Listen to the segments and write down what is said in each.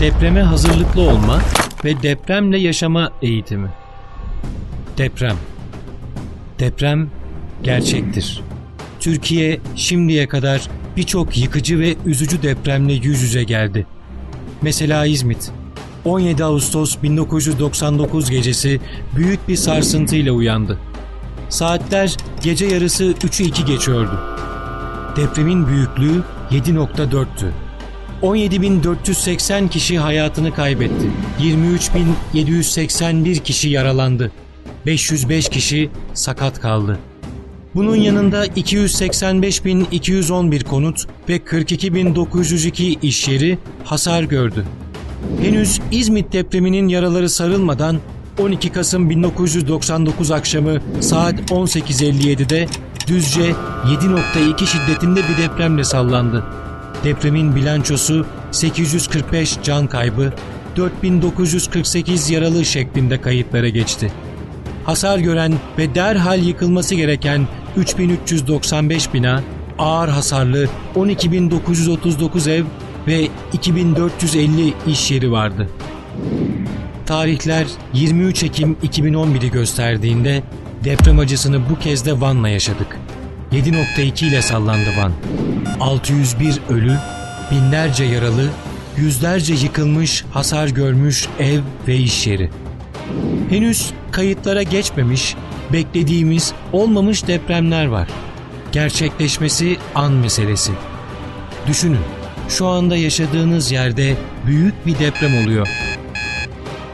Depreme hazırlıklı olma ve depremle yaşama eğitimi. Deprem. Deprem gerçektir. Türkiye şimdiye kadar birçok yıkıcı ve üzücü depremle yüz yüze geldi. Mesela İzmit. 17 Ağustos 1999 gecesi büyük bir sarsıntıyla uyandı. Saatler gece yarısı 3'ü 2 geçiyordu. Depremin büyüklüğü 7.4'tü. 17.480 kişi hayatını kaybetti. 23.781 kişi yaralandı. 505 kişi sakat kaldı. Bunun yanında 285.211 konut ve 42.902 iş yeri hasar gördü. Henüz İzmit depreminin yaraları sarılmadan 12 Kasım 1999 akşamı saat 18.57'de Düzce 7.2 şiddetinde bir depremle sallandı. Depremin bilançosu 845 can kaybı, 4948 yaralı şeklinde kayıtlara geçti. Hasar gören ve derhal yıkılması gereken 3395 bina, ağır hasarlı 12939 ev ve 2450 iş yeri vardı. Tarihler 23 Ekim 2011'i gösterdiğinde deprem acısını bu kez de Van'la yaşadık. 7.2 ile sallandı Van. 601 ölü, binlerce yaralı, yüzlerce yıkılmış, hasar görmüş ev ve iş yeri. Henüz kayıtlara geçmemiş, beklediğimiz olmamış depremler var. Gerçekleşmesi an meselesi. Düşünün, şu anda yaşadığınız yerde büyük bir deprem oluyor.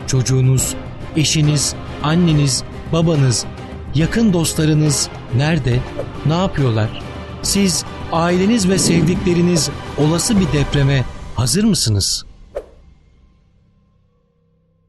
Çocuğunuz, eşiniz, anneniz, babanız, yakın dostlarınız nerede? Ne yapıyorlar? Siz, aileniz ve sevdikleriniz olası bir depreme hazır mısınız?''